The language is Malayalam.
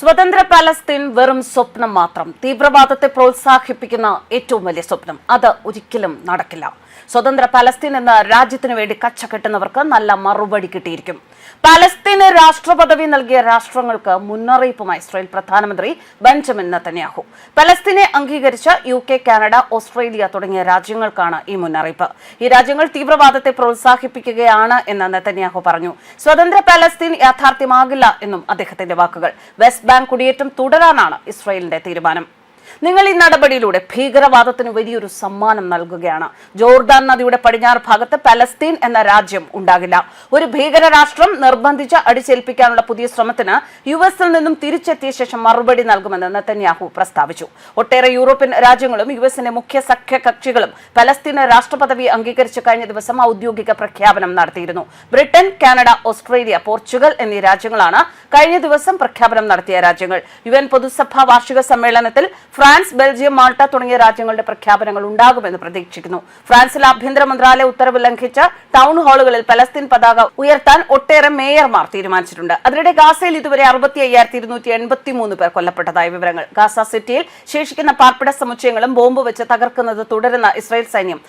സ്വതന്ത്ര പാലസ്തീൻ വെറും സ്വപ്നം മാത്രം. തീവ്രവാദത്തെ പ്രോത്സാഹിപ്പിക്കുന്ന ഏറ്റവും വലിയ സ്വപ്നം. അത് ഒരിക്കലും നടക്കില്ല. സ്വതന്ത്ര പലസ്തീൻ എന്ന രാജ്യത്തിനു വേണ്ടി കച്ചകെട്ടുന്നവർക്ക് നല്ല മറുപടി കിട്ടിയിരിക്കും. പാലസ്തീന് രാഷ്ട്രപദവി നൽകിയ രാഷ്ട്രങ്ങൾക്ക് മുന്നറിയിപ്പുമായി ഇസ്രായേൽ പ്രധാനമന്ത്രി ബെഞ്ചമിൻ നത്തന്യാഹു പലസ്തീനെ അംഗീകരിച്ച യു കെ കാനഡ ഓസ്ട്രേലിയ തുടങ്ങിയ രാജ്യങ്ങൾക്കാണ് ഈ മുന്നറിയിപ്പ്. ഈ രാജ്യങ്ങൾ തീവ്രവാദത്തെ പ്രോത്സാഹിപ്പിക്കുകയാണ് എന്ന് നെതന്യാഹു പറഞ്ഞു. സ്വതന്ത്ര പലസ്തീൻ യാഥാർത്ഥ്യമാകില്ല എന്നും അദ്ദേഹത്തിന്റെ വാക്കുകൾ. വെസ്റ്റ് ബാങ്ക് കുടിയേറ്റം തുടരാനാണ് ഇസ്രായേലിന്റെ തീരുമാനം. നിങ്ങൾ ഈ നടപടിയിലൂടെ ഭീകരവാദത്തിന് വലിയൊരു സമ്മാനം നൽകുകയാണ്. ജോർദാൻ നദിയുടെ പടിഞ്ഞാറ് ഭാഗത്ത് പലസ്തീൻ എന്ന രാജ്യം ഉണ്ടാകില്ല. ഒരു ഭീകര രാഷ്ട്രം നിർബന്ധിച്ച് അടിച്ചേൽപ്പിക്കാനുള്ള പുതിയ ശ്രമത്തിന് യു എസിൽ നിന്നും തിരിച്ചെത്തിയ ശേഷം മറുപടി നൽകുമെന്ന് നെത്തന്യാഹു പ്രസ്താവിച്ചു. ഒട്ടേറെ യൂറോപ്യൻ രാജ്യങ്ങളും യു എസിന്റെ മുഖ്യ സഖ്യ കക്ഷികളും പലസ്തീന് രാഷ്ട്രപദവി അംഗീകരിച്ച് കഴിഞ്ഞ ദിവസം ഔദ്യോഗിക പ്രഖ്യാപനം നടത്തിയിരുന്നു. ബ്രിട്ടൻ കാനഡ ഓസ്ട്രേലിയ പോർച്ചുഗൽ എന്നീ രാജ്യങ്ങളാണ് കഴിഞ്ഞ ദിവസം പ്രഖ്യാപനം നടത്തിയ രാജ്യങ്ങൾ. യു എൻ പൊതുസഭാ വാർഷിക സമ്മേളനത്തിൽ ഫ്രാൻസ് ബെൽജിയം മാൾട്ട തുടങ്ങിയ രാജ്യങ്ങളുടെ പ്രഖ്യാപനങ്ങൾ ഉണ്ടാകുമെന്ന് പ്രതീക്ഷിക്കുന്നു. ഫ്രാൻസിൽ ആഭ്യന്തര മന്ത്രാലയ ഉത്തരവ് ലംഘിച്ച ടൗൺ ഹാളുകളിൽ പലസ്തീൻ പതാക ഉയർത്താൻ ഒട്ടേറെ മേയർമാർ തീരുമാനിച്ചിട്ടുണ്ട്. അതിനിടെ ഗാസയിൽ ഇതുവരെ അറുപത്തി അയ്യായിരത്തി ഇരുന്നൂറ്റി എൺപത്തി മൂന്ന് പേർ കൊല്ലപ്പെട്ടതായ വിവരങ്ങൾ. ഗാസ സിറ്റിയിൽ ശേഷിക്കുന്ന പാർപ്പിട സമുച്ചയങ്ങളും ബോംബ് വെച്ച് തകർക്കുന്നത് തുടരുന്ന ഇസ്രായേൽ സൈന്യം